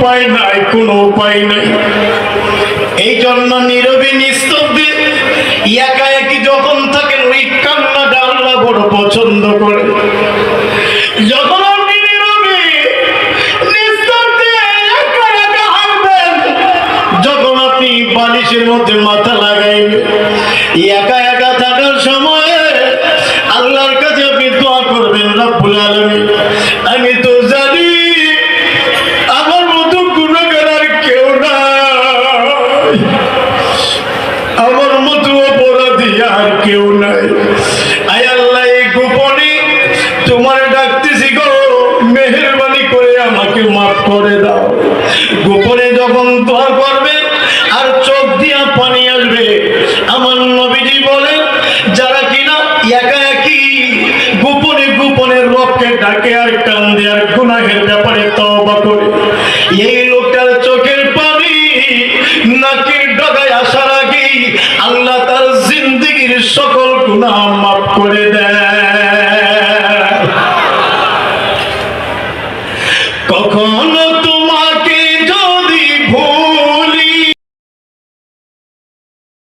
উপায় নাই, কোনো উপায় নাই। এই জন্য নীরবে নিস্তব্ধে একা একই যখন থাকেন, ওই কান্নাটা আল্লাহ বড় পছন্দ করে। যখন আপনি নীরবে নিস্তব্ধে একা একা যখন আপনি বালিশের মধ্যে মাথা কেউ নাই। আয় আল্লাহ, এই গোপনে তোমার ডাকতেছি গো। মেহরবানি করে আমাকে মাফ করে দাও। গোপনে যখন দোয়া করবে, আর চোখ দিয়া পানি আসবে, আমার নবীজি বলেন, যারা কিনা একা একই, গোপনে গোপনে রবকে ডাকে আর কান্দে আর গুনাহের ব্যাপারে তওবা করে। এই গুনাহ মাফ করে দেয়